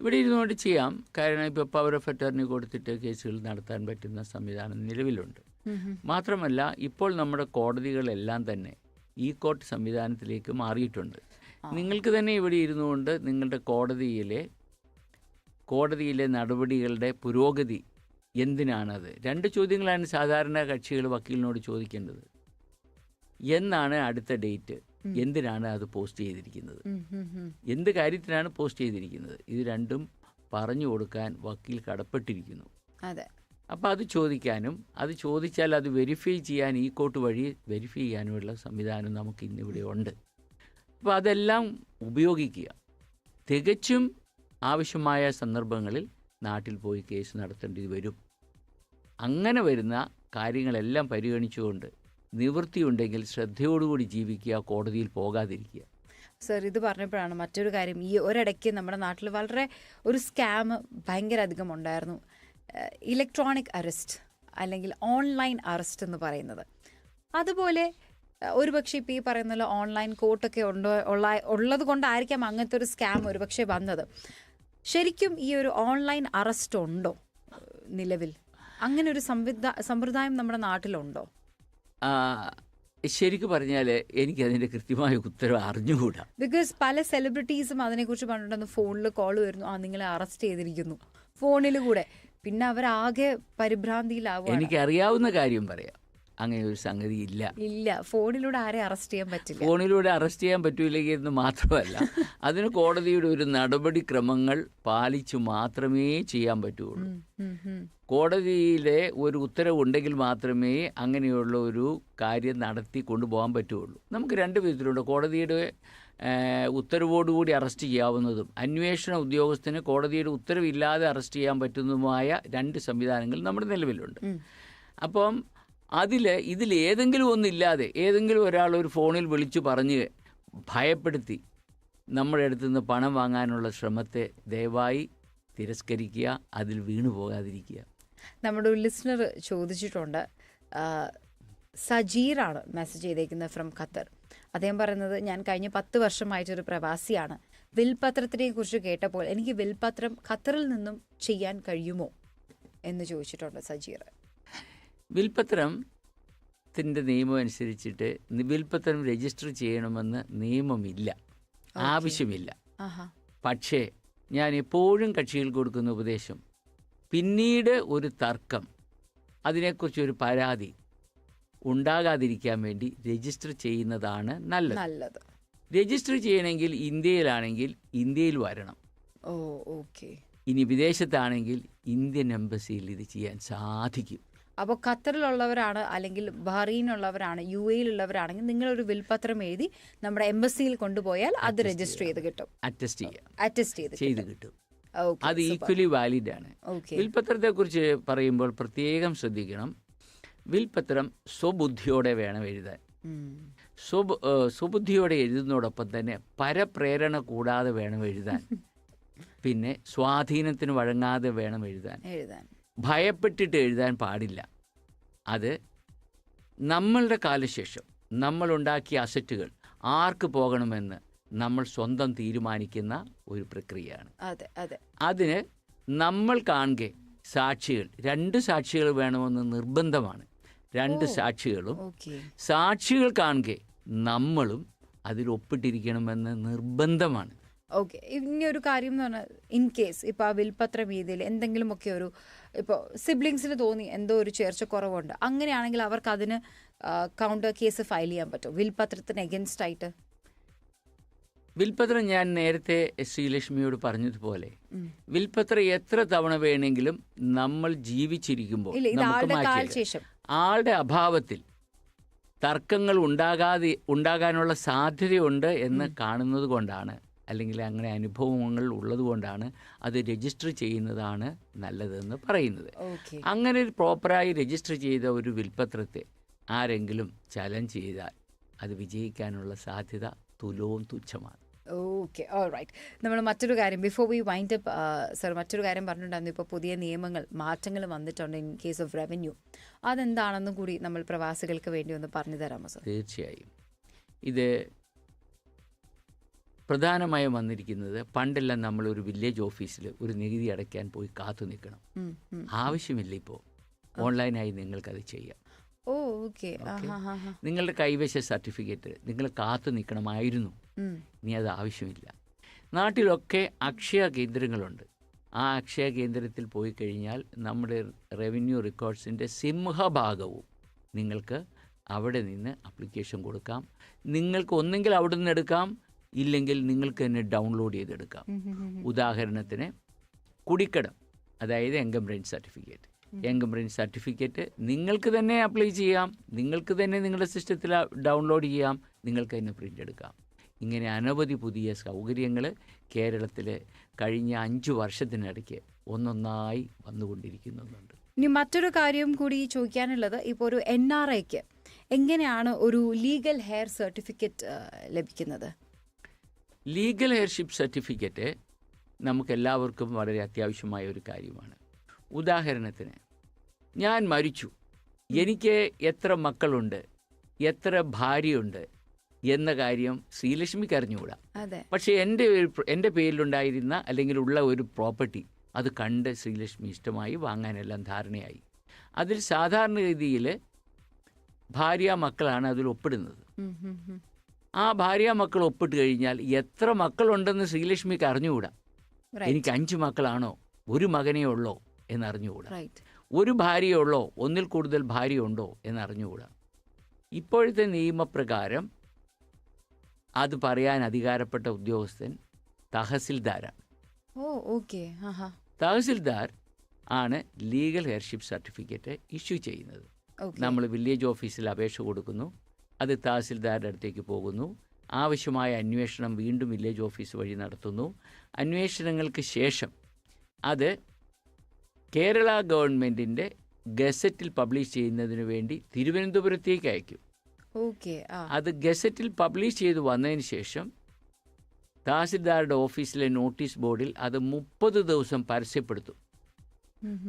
ഇവിടെ ഇരുന്നുകൊണ്ട് ചെയ്യാം. കാരണം ഇപ്പോൾ പവർ ഓഫ് അറ്റോർണി കൊടുത്തിട്ട് കേസുകൾ നടത്താൻ പറ്റുന്ന സംവിധാനം നിലവിലുണ്ട്. മാത്രമല്ല ഇപ്പോൾ നമ്മുടെ കോടതികളെല്ലാം തന്നെ ഈ കോർട്ട് സംവിധാനത്തിലേക്ക് മാറിയിട്ടുണ്ട്. നിങ്ങൾക്ക് തന്നെ ഇവിടെ ഇരുന്നുകൊണ്ട് നിങ്ങളുടെ കോടതിയിലെ കോടതിയിലെ നടപടികളുടെ പുരോഗതി എന്തിനാണത്? രണ്ട് ചോദ്യങ്ങളാണ് സാധാരണ കക്ഷികൾ വക്കീലിനോട് ചോദിക്കേണ്ടത്. എന്നാണ് അടുത്ത ഡേറ്റ്. എന്തിനാണ് അത് പോസ്റ്റ് ചെയ്തിരിക്കുന്നത്? എന്ത് കാര്യത്തിനാണ് പോസ്റ്റ് ചെയ്തിരിക്കുന്നത്? ഇത് രണ്ടും പറഞ്ഞു കൊടുക്കാൻ വക്കീൽ കടപ്പെട്ടിരിക്കുന്നു. അതെ. അപ്പോൾ അത് ചോദിക്കാനും അത് ചോദിച്ചാൽ അത് വെരിഫൈ ചെയ്യാൻ ഈ കോർട്ട് വഴി വെരിഫൈ ചെയ്യാനുമുള്ള സംവിധാനം നമുക്ക് ഇന്നിവിടെ ഉണ്ട്. അപ്പോൾ അതെല്ലാം ഉപയോഗിക്കുക. തികച്ചും ആവശ്യമായ സന്ദർഭങ്ങളിൽ നാട്ടിൽ പോയി കേസ് നടത്തേണ്ടി വരും. അങ്ങനെ വരുന്ന കാര്യങ്ങളെല്ലാം പരിഗണിച്ചുകൊണ്ട് നിവൃത്തിയുണ്ടെങ്കിൽ ശ്രദ്ധയോടുകൂടി ജീവിക്കുക കോടതിയിൽ പോകാതിരിക്കുക. സർ ഇത് പറഞ്ഞപ്പോഴാണ് മറ്റൊരു കാര്യം. ഈ ഒരിടയ്ക്ക് നമ്മുടെ നാട്ടിൽ വളരെ ഒരു സ്കാം ഭയങ്കര അധികം ഉണ്ടായിരുന്നു. ഇലക്ട്രോണിക് അറസ്റ്റ് അല്ലെങ്കിൽ ഓൺലൈൻ അറസ്റ്റ് എന്ന് പറയുന്നത്. അതുപോലെ ഒരുപക്ഷെ ഇപ്പോൾ ഈ പറയുന്ന ഓൺലൈൻ കോർട്ടൊക്കെ ഉണ്ടോ ഉള്ള ഉള്ളത് കൊണ്ടായിരിക്കാം അങ്ങനത്തെ ഒരു സ്കാം ഒരുപക്ഷെ വന്നത്. ശരിക്കും ഈ ഒരു ഓൺലൈൻ അറസ്റ്റ് ഉണ്ടോ നിലവിൽ? അങ്ങനെ ഒരു സംവിധാ സമ്പ്രദായം നമ്മുടെ നാട്ടിലുണ്ടോ? ശരിക്കു പറഞ്ഞാൽ എനിക്ക് അതിന്റെ കൃത്യമായ ഉത്തരവ് അറിഞ്ഞുകൂടാ. ബിക്കോസ് പല സെലിബ്രിറ്റീസും അതിനെക്കുറിച്ച് പറഞ്ഞിട്ടുണ്ടെന്ന് ഫോണിൽ കോൾ വരുന്നു. ആ നിങ്ങളെ അറസ്റ്റ് ചെയ്തിരിക്കുന്നു. ഫോണിൽ കൂടെ. പിന്നെ അവരാകെ പരിഭ്രാന്തിയിലാവും എനിക്കറിയാവുന്ന കാര്യം പറയാം. അങ്ങനെ ഒരു സംഗതി ഇല്ല ഇല്ല ഫോണിലൂടെ ആരെ അറസ്റ്റ് ചെയ്യാൻ പറ്റില്ല. ഫോണിലൂടെ അറസ്റ്റ് ചെയ്യാൻ പറ്റൂലെങ്കിൽ എന്ന് മാത്രമല്ല അതിന് കോടതിയുടെ ഒരു നടപടിക്രമങ്ങൾ പാലിച്ചു മാത്രമേ ചെയ്യാൻ പറ്റുള്ളൂ. കോടതിയിലെ ഒരു ഉത്തരവുണ്ടെങ്കിൽ മാത്രമേ അങ്ങനെയുള്ള ഒരു കാര്യം നടത്തി കൊണ്ടുപോകാൻ പറ്റുള്ളൂ. നമുക്ക് രണ്ട് വിധത്തിലുണ്ട്. കോടതിയുടെ ഉത്തരവോടുകൂടി അറസ്റ്റ് ചെയ്യാവുന്നതും അന്വേഷണ ഉദ്യോഗസ്ഥന് കോടതിയുടെ ഉത്തരവില്ലാതെ അറസ്റ്റ് ചെയ്യാൻ പറ്റുന്നതുമായ രണ്ട് സംവിധാനങ്ങൾ നമ്മുടെ നിലവിലുണ്ട്. അപ്പം അതിൽ ഇതിൽ ഏതെങ്കിലും ഒന്നില്ലാതെ ഏതെങ്കിലും ഒരാൾ ഒരു ഫോണിൽ വിളിച്ചു പറഞ്ഞ് ഭയപ്പെടുത്തി നമ്മുടെ അടുത്ത് നിന്ന് പണം വാങ്ങാനുള്ള ശ്രമത്തെ ദയവായി തിരസ്കരിക്കുക അതിൽ വീണു പോകാതിരിക്കുക. നമ്മുടെ ഒരു ലിസ്ണർ ചോദിച്ചിട്ടുണ്ട് സജീറാണ് മെസ്സേജ് ചെയ്തേക്കുന്നത് ഫ്രം ഖത്തർ. അദ്ദേഹം പറയുന്നത് ഞാൻ കഴിഞ്ഞ പത്ത് വർഷമായിട്ടൊരു പ്രവാസിയാണ്. വിൽപത്രത്തിനെ കുറിച്ച് കേട്ടപ്പോൾ എനിക്ക് വിൽപത്രം ഖത്തറിൽ നിന്നും ചെയ്യാൻ കഴിയുമോ? എന്ന് ചോദിച്ചിട്ടുണ്ട് സജീർ. വിൽപ്പത്രത്തിന്റെ നിയമം അനുസരിച്ചിട്ട് വിൽപ്പത്തരം വിൽപ്പത്രം രജിസ്റ്റർ ചെയ്യണമെന്ന് നിയമമില്ല. ആവശ്യമില്ല. പക്ഷേ ഞാൻ എപ്പോഴും കക്ഷിയിൽ കൊടുക്കുന്ന ഉപദേശം പിന്നീട് ഒരു തർക്കം അതിനെക്കുറിച്ച് ഒരു പരാതി ഉണ്ടാകാതിരിക്കാൻ വേണ്ടി രജിസ്റ്റർ ചെയ്യുന്നതാണ് നല്ലത്. നല്ലത്. രജിസ്റ്റർ ചെയ്യണമെങ്കിൽ ഇന്ത്യയിലാണെങ്കിൽ ഇന്ത്യയിൽ വരണം. Oh okay. ഇനി വിദേശത്താണെങ്കിൽ ഇന്ത്യൻ എംബസിയിൽ ഇത് ചെയ്യാൻ സാധിക്കും. അപ്പോൾ ഖത്തറിലുള്ളവരാണ് അല്ലെങ്കിൽ ബഹ്റീനുള്ളവരാണ് യു എയിലുള്ളവരാണെങ്കിൽ നിങ്ങളൊരു വിൽപത്രം എഴുതി നമ്മുടെ എംബസിയിൽ കൊണ്ടുപോയാൽ അത് രജിസ്റ്റർ ചെയ്ത് കിട്ടും. അറ്റസ്റ്റ് ചെയ്യാം. അറ്റസ്റ്റ് ചെയ്ത് ചെയ്ത് കിട്ടും. അത് ഈക്വലി വാലിഡ് ആണ്. വിൽപത്രത്തെ കുറിച്ച് പറയുമ്പോൾ പ്രത്യേകം ശ്രദ്ധിക്കണം. വിൽപത്രം സ്വബുദ്ധിയോടെ വേണം എഴുതാൻ. സ്വബു സ്വബുദ്ധിയോടെ എഴുതുന്നതോടൊപ്പം തന്നെ പരപ്രേരണ കൂടാതെ വേണം എഴുതാൻ. പിന്നെ സ്വാധീനത്തിന് വഴങ്ങാതെ വേണം എഴുതാൻ. എഴുതാൻ. ഭയപ്പെട്ടിട്ട് എഴുതാൻ പാടില്ല. അത് നമ്മളുടെ കാലശേഷം നമ്മളുണ്ടാക്കിയ അസറ്റുകൾ ആർക്ക് പോകണമെന്ന് നമ്മൾ സ്വന്തം തീരുമാനിക്കുന്ന ഒരു പ്രക്രിയയാണ്. അതെ അതെ. അതിന് നമ്മൾ കാണുക സാക്ഷികൾ രണ്ട് സാക്ഷികൾ വേണമെന്ന് നിർബന്ധമാണ്. രണ്ട് സാക്ഷികളും സാക്ഷികൾ കാണുക നമ്മളും അതിൽ ഒപ്പിട്ടിരിക്കണമെന്ന് നിർബന്ധമാണ്. ഓക്കെ. ഇനി ഒരു കാര്യം എന്ന് പറഞ്ഞാൽ ഇൻ കേസ് ഇപ്പോൾ ആ വിൽപത്രം രീതിയിൽ എന്തെങ്കിലുമൊക്കെ ഒരു ഇപ്പോൾ സിബ്ലിങ്സിന് തോന്നി എന്തോ ഒരു ചേർച്ച കുറവുണ്ട് അങ്ങനെയാണെങ്കിൽ അവർക്ക് അതിന് കൗണ്ടർ കേസ് ഫയൽ ചെയ്യാൻ പറ്റും വിൽപത്രത്തിന് എഗൻസ്റ്റ് ആയിട്ട്? വിൽപത്രം ഞാൻ നേരത്തെ ശ്രീലക്ഷ്മിയോട് പറഞ്ഞതുപോലെ വിൽപത്രം എത്ര തവണ വേണമെങ്കിലും നമ്മൾ ജീവിച്ചിരിക്കുമ്പോൾ ആളുടെ അഭാവത്തിൽ തർക്കങ്ങൾ ഉണ്ടാകാതെ ഉണ്ടാകാനുള്ള സാധ്യതയുണ്ട് എന്ന് കാണുന്നത് കൊണ്ടാണ് അല്ലെങ്കിൽ അങ്ങനെ അനുഭവങ്ങൾ ഉള്ളതുകൊണ്ടാണ് അത് രജിസ്റ്റർ ചെയ്യുന്നതാണ് നല്ലതെന്ന് പറയുന്നത്. അങ്ങനെ ഒരു പ്രോപ്പറായി രജിസ്റ്റർ ചെയ്ത ഒരു വിൽപ്പത്രത്തെ ആരെങ്കിലും ചലഞ്ച് ചെയ്താൽ അത് വിജയിക്കാനുള്ള സാധ്യത തുലവും തുച്ഛമാണ്. ഓക്കെ ഓൾ റൈറ്റ് നമ്മൾ മറ്റൊരു കാര്യം before we wind up sir മറ്റൊരു കാര്യം പറഞ്ഞിട്ടുണ്ടായിരുന്നു. ഇപ്പോൾ പുതിയ നിയമങ്ങൾ മാറ്റങ്ങൾ വന്നിട്ടുണ്ട് ഇൻ കേസ് ഓഫ് റവന്യൂ അതെന്താണെന്നും കൂടി നമ്മൾ പ്രവാസികൾക്ക് വേണ്ടി ഒന്ന് പറഞ്ഞു തരാമോ സർ തീർച്ചയായും. ഇത് പ്രധാനമായും വന്നിരിക്കുന്നത് പണ്ടെല്ലാം നമ്മൾ ഒരു വില്ലേജ് ഓഫീസിൽ ഒരു നികുതി അടയ്ക്കാൻ പോയി കാത്തു നിൽക്കണം. ആവശ്യമില്ല ഇപ്പോൾ. ഓൺലൈനായി നിങ്ങൾക്കത് ചെയ്യാം. Oh okay. നിങ്ങളുടെ കൈവശ സർട്ടിഫിക്കറ്റ് നിങ്ങൾ കാത്തു നിൽക്കണമായിരുന്നു. ഇനി അത് ആവശ്യമില്ല. നാട്ടിലൊക്കെ അക്ഷയ കേന്ദ്രങ്ങളുണ്ട്. ആ അക്ഷയ കേന്ദ്രത്തിൽ പോയി കഴിഞ്ഞാൽ നമ്മുടെ റവന്യൂ റെക്കോർഡ്സിന്റെ സിംഹഭാഗവും നിങ്ങൾക്ക് അവിടെ നിന്ന് അപ്ലിക്കേഷൻ കൊടുക്കാം. നിങ്ങൾക്ക് ഒന്നെങ്കിൽ അവിടെ നിന്ന് എടുക്കാം. ഇല്ലെങ്കിൽ നിങ്ങൾക്ക് തന്നെ ഡൗൺലോഡ് ചെയ്തെടുക്കാം. ഉദാഹരണത്തിന് കുടിക്കടം അതായത് എൻകംബ്രൻസ് സർട്ടിഫിക്കറ്റ്. എൻകംബ്രൻസ് സർട്ടിഫിക്കറ്റ് നിങ്ങൾക്ക് തന്നെ അപ്ലൈ ചെയ്യാം. നിങ്ങൾക്ക് തന്നെ നിങ്ങളുടെ സിസ്റ്റത്തിൽ ഡൗൺലോഡ് ചെയ്യാം. നിങ്ങൾക്ക് തന്നെ പ്രിന്റ് എടുക്കാം. ഇങ്ങനെ അനവധി പുതിയ സൗകര്യങ്ങൾ കേരളത്തിൽ കഴിഞ്ഞ അഞ്ച് വർഷത്തിനിടയ്ക്ക് ഒന്നൊന്നായി വന്നുകൊണ്ടിരിക്കുന്നുണ്ട്. ഇനി മറ്റൊരു കാര്യം കൂടി ചോദിക്കാനുള്ളത് ഇപ്പോൾ ഒരു എൻ ആർ ഐക്ക് എങ്ങനെയാണ് ഒരു ലീഗൽ ഹെയർ സർട്ടിഫിക്കറ്റ് ലഭിക്കുന്നത്? ലീഗൽ ഹെയർഷിപ്പ് സർട്ടിഫിക്കറ്റ് നമുക്കെല്ലാവർക്കും വളരെ അത്യാവശ്യമായ ഒരു കാര്യമാണ്. ഉദാഹരണത്തിന് ഞാൻ മരിച്ചു. എനിക്ക് എത്ര മക്കളുണ്ട് എത്ര ഭാര്യയുണ്ട് എന്ന കാര്യം ശ്രീലക്ഷ്മിക്ക് അറിഞ്ഞുകൂടാ. അതെ. പക്ഷേ എന്റെ ഒരു എന്റെ പേരിലുണ്ടായിരുന്ന അല്ലെങ്കിൽ ഉള്ള ഒരു പ്രോപ്പർട്ടി അത് കണ്ട് ശ്രീലക്ഷ്മി ഇഷ്ടമായി വാങ്ങാനെല്ലാം ധാരണയായി. അതിൽ സാധാരണ രീതിയിൽ ഭാര്യ മക്കളാണ് അതിൽ ഒപ്പിടുന്നത്. ആ ഭാര്യ മക്കൾ ഒപ്പിട്ട് കഴിഞ്ഞാൽ എത്ര മക്കളുണ്ടെന്ന് ശ്രീലക്ഷ്മിക്ക് അറിഞ്ഞുകൂടാ. എനിക്ക് അഞ്ച് മക്കളാണോ? ഒരു മകനേ ഉള്ളോ? എന്നറിഞ്ഞുകൂടാ. ഒരു ഭാര്യയുള്ളോ ഒന്നിൽ കൂടുതൽ ഭാര്യ ഭാര്യയുണ്ടോ എന്നറിഞ്ഞുകൂടാ. ഇപ്പോഴത്തെ നിയമപ്രകാരം അത് പറയാൻ അധികാരപ്പെട്ട ഉദ്യോഗസ്ഥൻ തഹസിൽദാരാണ്. ഓ ഓക്കെ. ആഹാ. തഹസിൽദാർ ആണ് ലീഗൽ ഹെയർഷിപ്പ് സർട്ടിഫിക്കറ്റ് ഇഷ്യൂ ചെയ്യുന്നത്. നമ്മൾ വില്ലേജ് ഓഫീസിൽ അപേക്ഷ കൊടുക്കുന്നു. അത് തഹസിൽദാരുടെ അടുത്തേക്ക് പോകുന്നു. ആവശ്യമായ അന്വേഷണം വീണ്ടും വില്ലേജ് ഓഫീസ് വഴി നടത്തുന്നു. അന്വേഷണങ്ങൾക്ക് ശേഷം അത് കേരള ഗവൺമെന്റിന്റെ ഗസറ്റിൽ പബ്ലിഷ് ചെയ്യുന്നതിന് വേണ്ടി തിരുവനന്തപുരത്തേക്ക് അയക്കും. ഓക്കെ അത് ഗസറ്റിൽ പബ്ലിഷ് ചെയ്ത് വന്നതിന് ശേഷം തഹസിൽദാരുടെ ഓഫീസിലെ നോട്ടീസ് ബോർഡിൽ അത് മുപ്പത് ദിവസം പരസ്യപ്പെടുത്തും.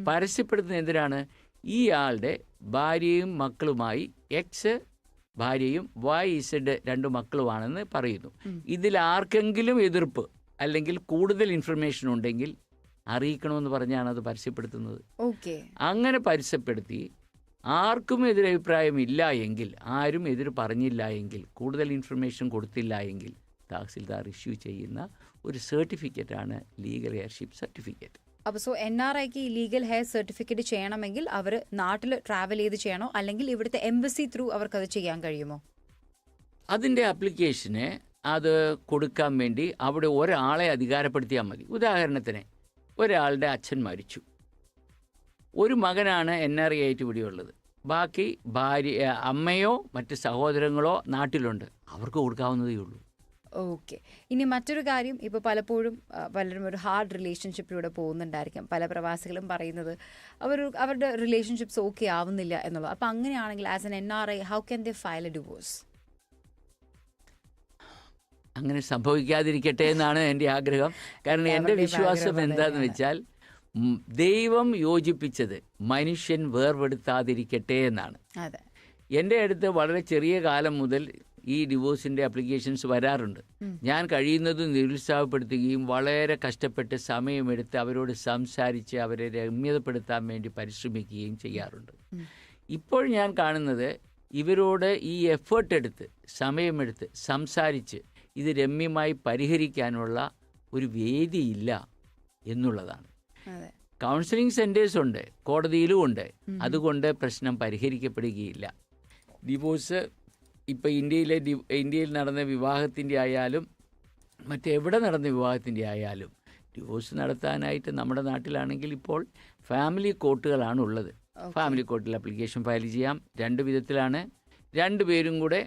പരസ്യപ്പെടുത്തുന്ന. എന്തിനാണ്? ഈ ആളുടെ ഭാര്യയും മക്കളുമായി എക്സ് ഭാര്യയും വൈ ഇസഡ് രണ്ട് മക്കളുമാണെന്ന് പറയുന്നു. ഇതിൽ ആർക്കെങ്കിലും എതിർപ്പ് അല്ലെങ്കിൽ കൂടുതൽ ഇൻഫർമേഷൻ ഉണ്ടെങ്കിൽ അറിയിക്കണമെന്ന് പറഞ്ഞാണ് അത് പരസ്യപ്പെടുത്തുന്നത്. ഓക്കെ. അങ്ങനെ പരസ്യപ്പെടുത്തി ആർക്കും എതിരഭിപ്രായം ഇല്ല എങ്കിൽ ആരും എതിർ പറഞ്ഞില്ല എങ്കിൽ കൂടുതൽ ഇൻഫർമേഷൻ കൊടുത്തില്ല എങ്കിൽ തഹസിൽദാർ ഇഷ്യൂ ചെയ്യുന്ന ഒരു സർട്ടിഫിക്കറ്റാണ് ലീഗൽ എയർഷിപ്പ് സർട്ടിഫിക്കറ്റ് അപ്പോൾ സോ എൻ ആർ ഐക്ക് ഈ ലീഗൽ ഹെയർ സർട്ടിഫിക്കറ്റ് ചെയ്യണമെങ്കിൽ അവർ നാട്ടിൽ ട്രാവൽ ചെയ്ത് ചെയ്യണോ? അല്ലെങ്കിൽ ഇവിടുത്തെ എംബസി ത്രൂ അവർക്ക് അത് ചെയ്യാൻ കഴിയുമോ? അതിന്റെ ആപ്ലിക്കേഷന് അത് കൊടുക്കാൻ വേണ്ടി അവിടെ ഒരാളെ അധികാരപ്പെടുത്തിയാൽ മതി. ഉദാഹരണത്തിന് ഒരാളുടെ അച്ഛൻ മരിച്ചു. ഒരു മകനാണ് എൻ ആർ ഐ ആയിട്ട് ഇവിടെ ഉള്ളത് ബാക്കി ഭാര്യ അമ്മയോ മറ്റ് സഹോദരങ്ങളോ നാട്ടിലുണ്ട്. അവർക്ക് കൊടുക്കാവുന്നതേ ഉള്ളൂ. ഓക്കെ ഇനി മറ്റൊരു കാര്യം ഇപ്പോൾ പലപ്പോഴും പലരും ഒരു ഹാർഡ് റിലേഷൻഷിപ്പിലൂടെ പോകുന്നുണ്ടായിരിക്കാം. പല പ്രവാസികളും പറയുന്നത് അവർ അവരുടെ റിലേഷൻഷിപ്സ് ഓക്കെ ആവുന്നില്ല എന്നുള്ളത്. അപ്പോൾ അങ്ങനെയാണെങ്കിൽ as an N R I how can they file a divorce അങ്ങനെ സംഭവിക്കാതിരിക്കട്ടെ എന്നാണ് എന്റെ ആഗ്രഹം. കാരണം എന്റെ വിശ്വാസം എന്താണെന്ന് വെച്ചാൽ ദൈവം യോജിപ്പിച്ചത് മനുഷ്യൻ വേർപെടുത്താതിരിക്കട്ടെ എന്നാണ്. എന്റെ അടുത്ത് വളരെ ചെറിയ കാലം മുതൽ ഈ ഡിവോഴ്സിന്റെ അപ്ലിക്കേഷൻസ് വരാറുണ്ട്. ഞാൻ കഴിയുന്നതും നിരുത്സാഹപ്പെടുത്തുകയും വളരെ കഷ്ടപ്പെട്ട് സമയമെടുത്ത് അവരോട് സംസാരിച്ച് അവരെ രമ്യതപ്പെടുത്താൻ വേണ്ടി പരിശ്രമിക്കുകയും ചെയ്യാറുണ്ട്. ഇപ്പോൾ ഞാൻ കാണുന്നത് ഇവരോട് ഈ എഫേർട്ട് എടുത്ത് സമയമെടുത്ത് സംസാരിച്ച് ഇത് രമ്യമായി പരിഹരിക്കാനുള്ള ഒരു വേദിയില്ല എന്നുള്ളതാണ്. കൗൺസിലിംഗ് സെന്റേഴ്സ് ഉണ്ട് കോടതിയിലും ഉണ്ട്. അതുകൊണ്ട് പ്രശ്നം പരിഹരിക്കപ്പെടുകയില്ല. ഡിവോഴ്സ് ഇപ്പോൾ ഇന്ത്യയിലെ ഇന്ത്യയിൽ നടന്ന വിവാഹത്തിന്റെ ആയാലും മറ്റെവിടെ നടന്ന വിവാഹത്തിന്റെ ആയാലും ഡിവോഴ്സ് നടത്താനായിട്ട് നമ്മുടെ നാട്ടിലാണെങ്കിൽ ഇപ്പോൾ ഫാമിലി കോർട്ടുകളാണ് ഉള്ളത്. ഫാമിലി കോർട്ടിൽ അപ്ലിക്കേഷൻ ഫയൽ ചെയ്യാം. രണ്ട് വിധത്തിലാണ്. രണ്ട് പേരും കൂടെ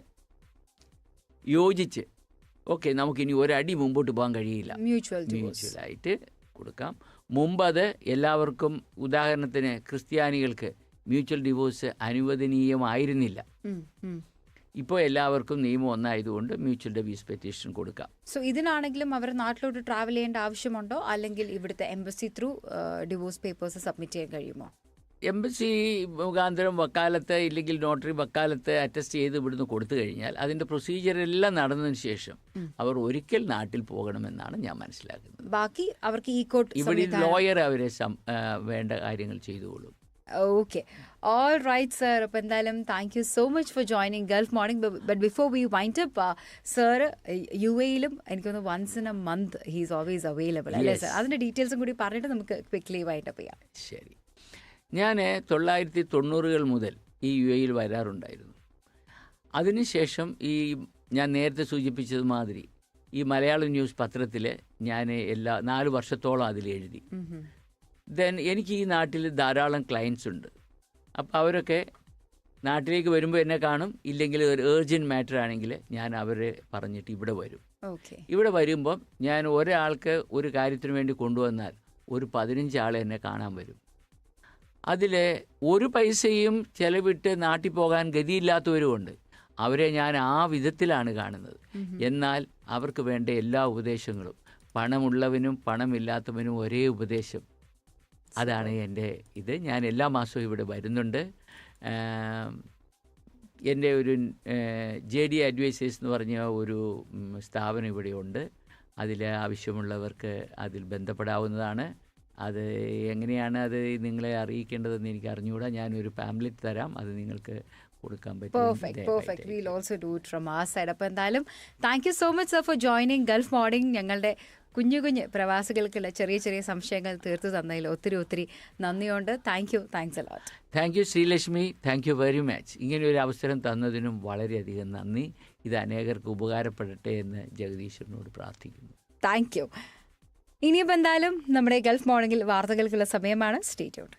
യോജിച്ച് ഓക്കെ നമുക്കിനി ഒരടി മുമ്പോട്ട് പോകാൻ കഴിയില്ല. മ്യൂച്വൽ മ്യൂച്വലായിട്ട് കൊടുക്കാം. മുമ്പ് അത് എല്ലാവർക്കും ഉദാഹരണത്തിന് ക്രിസ്ത്യാനികൾക്ക് മ്യൂച്വൽ ഡിവോഴ്സ് അനുവദനീയമായിരുന്നില്ല. ഇപ്പോൾ എല്ലാവർക്കും നിയമം ഒന്നായതുകൊണ്ട് മ്യൂച്വൽ ഡിവോഴ്സ് പെറ്റീഷൻ കൊടുക്കാം. സോ ഇതിനാണെങ്കിലും അവർ നാട്ടിലോട്ട് ട്രാവൽ ചെയ്യേണ്ട ആവശ്യമുണ്ടോ? അല്ലെങ്കിൽ ഇവിടുത്തെ embassy through divorce papers submit ചെയ്യാൻ കഴിയുമോ? എംബസി മുഖാന്തരം വക്കാലത്ത് ഇല്ലെങ്കിൽ നോട്ടറി വക്കാലത്ത് അറ്റസ്റ്റ് ചെയ്ത് ഇവിടുന്ന് കൊടുത്തു കഴിഞ്ഞാൽ അതിന്റെ പ്രൊസീജിയർ എല്ലാം നടന്നതിന് ശേഷം അവർ ഒരിക്കൽ നാട്ടിൽ പോകണമെന്നാണ് ഞാൻ മനസ്സിലാക്കുന്നത്. ബാക്കി അവർക്ക് ഈ കോട്ട് ഇവിടെ ലോയർ അവരെ വേണ്ട കാര്യങ്ങൾ ചെയ്തുകൊള്ളും. ഓക്കെ ഓൾ റൈറ്റ് സർ അപ്പോൾ എന്തായാലും thank you so much for joining Gulf morning but before we wind up sir U എയിലും എനിക്കൊന്ന് once in a month he's always available അല്ലേ. സർ അതിന്റെ ഡീറ്റെയിൽസും കൂടി പറഞ്ഞിട്ട് നമുക്ക് ക്വിക്ക്ലി വൈൻഡ് അപ്പ് ചെയ്യാം. ശരി. ഞാൻ തൊള്ളായിരത്തി തൊണ്ണൂറുകൾ മുതൽ ഈ യു എയിൽ വരാറുണ്ടായിരുന്നു. അതിനുശേഷം ഈ ഞാൻ നേരത്തെ സൂചിപ്പിച്ചതുമാതിരി ഈ മലയാളം ന്യൂസ് പത്രത്തിൽ ഞാൻ എല്ലാ നാല് വർഷത്തോളം അതിൽ എഴുതി. ദെൻ എനിക്ക് ഈ നാട്ടിൽ ധാരാളം ക്ലയൻസ് ഉണ്ട്. അപ്പോൾ അവരൊക്കെ നാട്ടിലേക്ക് വരുമ്പോൾ എന്നെ കാണും. ഇല്ലെങ്കിൽ ഒരു ഏർജന്റ് മാറ്റർ ആണെങ്കിൽ ഞാൻ അവരെ പറഞ്ഞിട്ട് ഇവിടെ വരും. ഓക്കെ ഇവിടെ വരുമ്പം ഞാൻ ഒരാൾക്ക് ഒരു കാര്യത്തിന് വേണ്ടി കൊണ്ടുവന്നാൽ ഒരു പതിനഞ്ച് ആളെ എന്നെ കാണാൻ വരും. അതിൽ ഒരു പൈസയും ചിലവിട്ട് നാട്ടിൽ പോകാൻ ഗതിയില്ലാത്തവരുമുണ്ട് അവരെ ഞാൻ ആ വിധത്തിലാണ് കാണുന്നത്. എന്നാൽ അവർക്ക് വേണ്ട എല്ലാ ഉപദേശങ്ങളും പണമുള്ളവനും പണമില്ലാത്തവനും ഒരേ ഉപദേശം. അതാണ് എന്റെ ഇത്. ഞാൻ എല്ലാ മാസവും ഇവിടെ വരുന്നുണ്ട്. എന്റെ ഒരു ജെ ഡി അഡ്വൈസേഴ്സ് എന്ന് പറഞ്ഞ ഒരു സ്ഥാപനം ഇവിടെയുണ്ട് അതിൽ ആവശ്യമുള്ളവർക്ക് അതിൽ ബന്ധപ്പെടാവുന്നതാണ്. അത് എങ്ങനെയാണ് അത് നിങ്ങളെ അറിയിക്കേണ്ടതെന്ന് എനിക്ക് അറിഞ്ഞുകൂടാ. ഞാനൊരു പാംപ്ലെറ്റ് തരാം. അത് നിങ്ങൾക്ക് കൊടുക്കാൻ പറ്റും. Perfect perfect we'll also do it from ആ സൈഡ് അപ്പോൾ എന്തായാലും thank you so much sir for joining Gulf morning ഞങ്ങളുടെ കുഞ്ഞു കുഞ്ഞ് പ്രവാസികൾക്കുള്ള ചെറിയ ചെറിയ സംശയങ്ങൾ തീർത്തു തന്നതിൽ ഒത്തിരി ഒത്തിരി നന്ദിയുണ്ട്. Thank you thanks a lot thank you Sreelakshmi. Thank you very much ഇങ്ങനെ ഒരു അവസരം തന്നതിനും വളരെയധികം നന്ദി. ഇത് അനേകർക്ക് ഉപകാരപ്പെടട്ടെ എന്ന് ജഗദീശ്വരനോട് പ്രാർത്ഥിക്കുന്നു. താങ്ക് യു ഇനിയിപ്പോൾ എന്തായാലും നമ്മുടെ ഗൾഫ് മോർണിംഗിൽ വാർത്തകൾക്കുള്ള സമയമാണ്. State out